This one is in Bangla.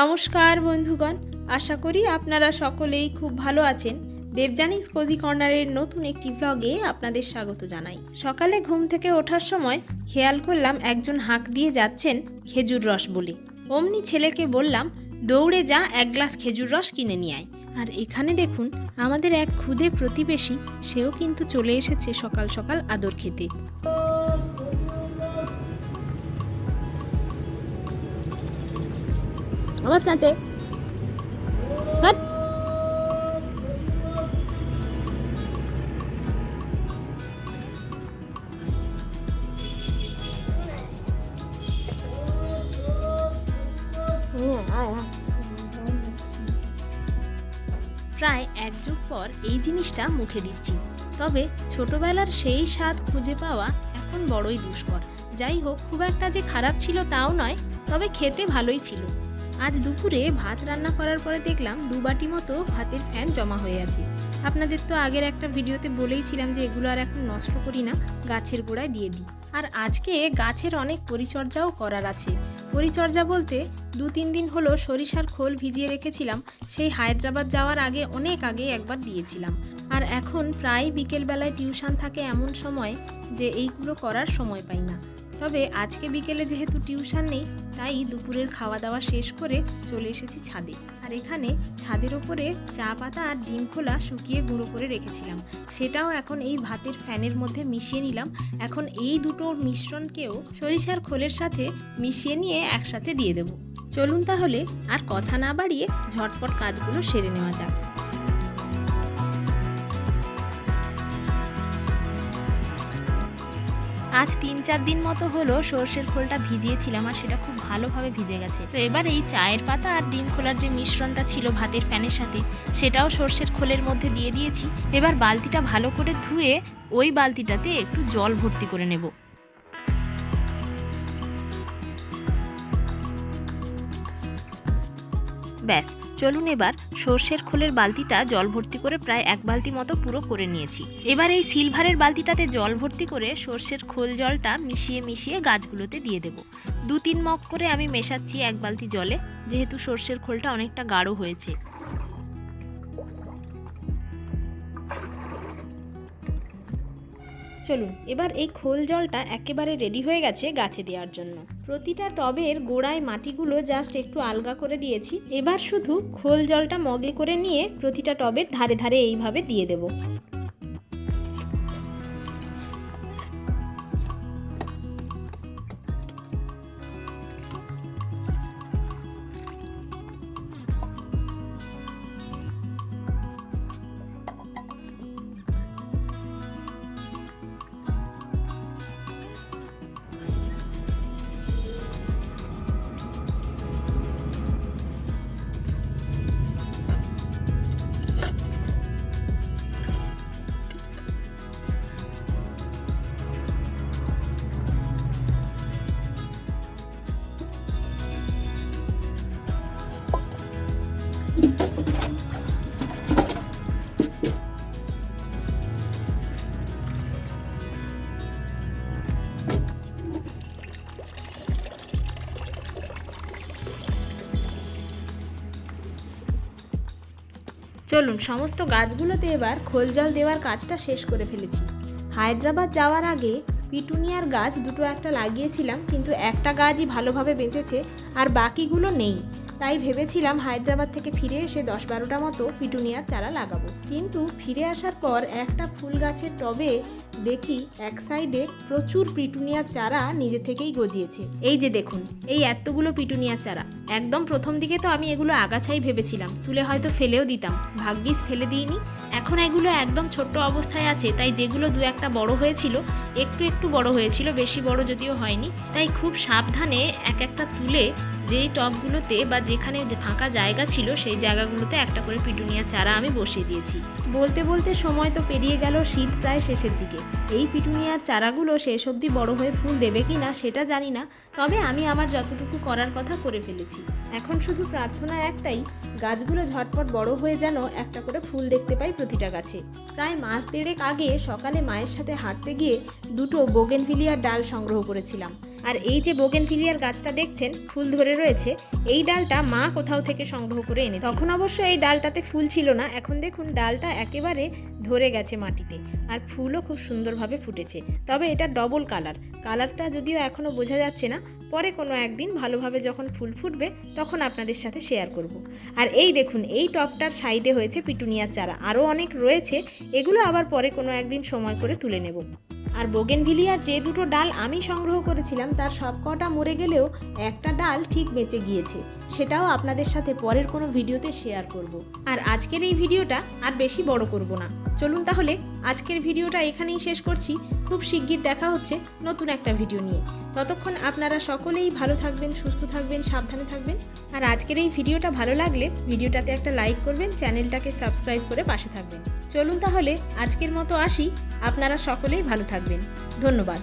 নমস্কার বন্ধুগণ, আশা করি আপনারা সকলেই খুব ভালো আছেন। দেবজানিস কোজি কর্নারের নতুন একটি ব্লগে আপনাদের স্বাগত জানাই। সকালে ঘুম থেকে ওঠার সময় খেয়াল করলাম একজন হাঁক দিয়ে যাচ্ছেন খেজুর রস বলে। অমনি ছেলেকে বললাম, দৌড়ে যা, এক গ্লাস খেজুর রস কিনে নিয়ে আয়। আর এখানে দেখুন, আমাদের এক ক্ষুদে প্রতিবেশী, সেও কিন্তু চলে এসেছে সকাল সকাল আদর খেতে। আমার চাটে। প্রায় এক যুগ পর এই জিনিসটা মুখে দিচ্ছি। তবে ছোটবেলার সেই স্বাদ খুঁজে পাওয়া এখন বড়ই দুষ্কর। যাই হোক, খুব একটা যে খারাপ ছিল তাও নয়, তবে খেতে ভালোই ছিল। আজ দুপুরে ভাত রান্না করার পরে দেখলাম দু বাটি মতো ভাতের ফ্যান জমা হয়ে আছে। আপনাদের তো আগের একটা ভিডিওতে বলেইছিলাম যে এগুলো আর এখন নষ্ট করি না, গাছের গোড়ায় দিয়ে দিই। আর আজকে গাছের অনেক পরিচর্যাও করার আছে। পরিচর্যা বলতে দু তিন দিন হলো সরিষার খোল ভিজিয়ে রেখেছিলাম, সেই হায়দ্রাবাদ যাওয়ার আগে অনেক আগে একবার দিয়েছিলাম। আর এখন প্রায় বিকেলবেলায় টিউশন থাকে এমন সময় যে এইগুলো করার সময় পাই না। তবে আজকে বিকেলে যেহেতু টিউশন নেই তাই দুপুরের খাওয়া দাওয়া শেষ করে চলে এসেছি ছাদে। আর এখানে ছাদের ওপরে চা পাতা আর ডিম খোলা শুকিয়ে গুঁড়ো করে রেখেছিলাম। সেটাও এখন এই ভাতের ফ্যানের মধ্যে মিশিয়ে নিলাম। এখন এই দুটোর মিশ্রণকেও সরিষার খোলের সাথে মিশিয়ে নিয়ে একসাথে দিয়ে দেব। চলুন তাহলে আর কথা না বাড়িয়ে ঝটপট কাজগুলো সেরে নেওয়া যাক। আজ তিন চার দিন মতো হলো সর্ষের খোলটা ভিজিয়েছিলাম আর সেটা খুব ভালোভাবে ভিজে গেছে। তো এবার এই চায়ের পাতা আর ডিম খোলার যে মিশ্রণটা ছিল ভাতের ফ্যানের সাথে, সেটাও সর্ষের খোলের মধ্যে দিয়ে দিয়েছি। এবার বালতিটা ভালো করে ধুয়ে ওই বালতিটাতে একটু জল ভর্তি করে নেব। ব্যাস চলুন এবার সর্ষের খোলের বালতিটা জল ভর্তি করে প্রায় এক বালতি মতো পুরো করে নিয়েছি। এবার এই সিলভারের বালতিটাতে জল ভর্তি করে সর্ষের খোল জলটা মিশিয়ে মিশিয়ে গাছগুলোতে দিয়ে দেব। দু তিন মগ করে আমি মেশাচ্ছি এক বালতি জলে, যেহেতু সর্ষের খোলটা অনেকটা গাঢ় হয়েছে। চলুন, এবার এই খোল জলটা একেবারে রেডি হয়ে গেছে গাছে দেওয়ার জন্য। প্রতিটা টবের গোড়ায় মাটিগুলো জাস্ট একটু আলগা করে দিয়েছি। এবার শুধু খোল জলটা মগে করে নিয়ে প্রতিটা টবের ধারে ধারে এইভাবে দিয়ে দেব। চলুন, সমস্ত গাছগুলোতে এবার খোল জল দেওয়ার কাজটা শেষ করে ফেলেছি। হায়দ্রাবাদ যাওয়ার আগে পিটুনিয়ার গাছ দুটো একটা লাগিয়েছিলাম, কিন্তু একটা গাছই ভালোভাবে বেঁচেছে আর বাকিগুলো নেই। তাই ভেবেছিলাম হায়দ্রাবাদ থেকে ফিরে এসে দশ বারোটা মতো পিটুনিয়ার চারা লাগাবো। কিন্তু ফিরে আসার পর একটা ফুল গাছের টবে দেখি এক সাইডে প্রচুর পিটুনিয়ার চারা নিজে থেকেই গজিয়েছে। এই যে দেখুন, এই এতগুলো পিটুনিয়ার চারা। একদম প্রথম দিকে তো আমি এগুলো আগাছাই ভেবেছিলাম, তুলে হয়তো ফেলেও দিতাম। ভাগ্যিস ফেলে দিইনি। এখন এগুলো একদম ছোট্ট অবস্থায় আছে, তাই যেগুলো দু একটা বড় হয়েছিল, একটু একটু বড় হয়েছিল, বেশি বড় যদিও হয়নি, তাই খুব সাবধানে এক একটা তুলে যেই টবগুলোতে বা যেখানে ফাঁকা জায়গা ছিল, সেই জায়গাগুলোতে একটা করে পিটুনিয়া চারা আমি বসিয়ে দিয়েছি। বলতে বলতে সময় তো পেরিয়ে গেল, শীত প্রায় শেষের দিকে। এই পিটুনিয়ার চারাগুলো শেষ অবধি বড় হয়ে ফুল দেবে কি না সেটা জানি না, তবে আমি আমার যতটুকু করার কথা করে ফেলেছি। এখন শুধু প্রার্থনা একটাই, গাছগুলো ঝটপট বড় হয়ে যেন একটা করে ফুল দেখতে পাই প্রতিটা গাছে। প্রায় মাস দেড়েক আগে সকালে মায়ের সাথে হাঁটতে গিয়ে দুটো বোগেনভিলিয়ার ডাল সংগ্রহ করেছিলাম। আর এই যে বোগেনভিলিয়ার গাছটা দেখছেন, ফুল ধরে রয়েছে, এই ডালটা মা কোথাও থেকে সংগ্রহ করে এনেছে। তখন অবশ্য এই ডালটাতে ফুল ছিল না, এখন দেখুন ডালটা একেবারে ধরে গেছে মাটিতে আর ফুলও খুব সুন্দরভাবে ফুটেছে। তবে এটা ডবল কালার কালারটা যদিও এখনও বোঝা যাচ্ছে না, পরে কোনো একদিন ভালোভাবে যখন ফুল ফুটবে, তখন আপনাদের সাথে শেয়ার করব। আর এই দেখুন, এই টপটার সাইডে হয়েছে পিটুনিয়ার চারা, আরও অনেক রয়েছে, এগুলো আবার পরে কোনো একদিন সময় করে তুলে নেব। আর বোগেনভিলিয়ার যে দুটো ডাল আমি সংগ্রহ করেছিলাম, তার সব কটা মরে গেলেও একটা ডাল ঠিক বেঁচে গিয়েছে। সেটাও আপনাদের সাথে পরের কোনো ভিডিওতে শেয়ার করব। আর আজকের এই ভিডিওটা আর বেশি বড় করব না। চলুন তাহলে আজকের ভিডিওটা এখানেই শেষ করছি। খুব শিগগির দেখা হচ্ছে নতুন একটা ভিডিও নিয়ে। ততক্ষণ আপনারা সকলেই ভালো থাকবেন, সুস্থ থাকবেন, সাবধানে থাকবেন। আর আজকের এই ভিডিওটা ভালো লাগলে ভিডিওটাতে একটা লাইক করবেন, চ্যানেলটাকে সাবস্ক্রাইব করে পাশে থাকবেন। চলুন তাহলে আজকের মতো আসি। আপনারা সকলেই ভালো থাকবেন। ধন্যবাদ।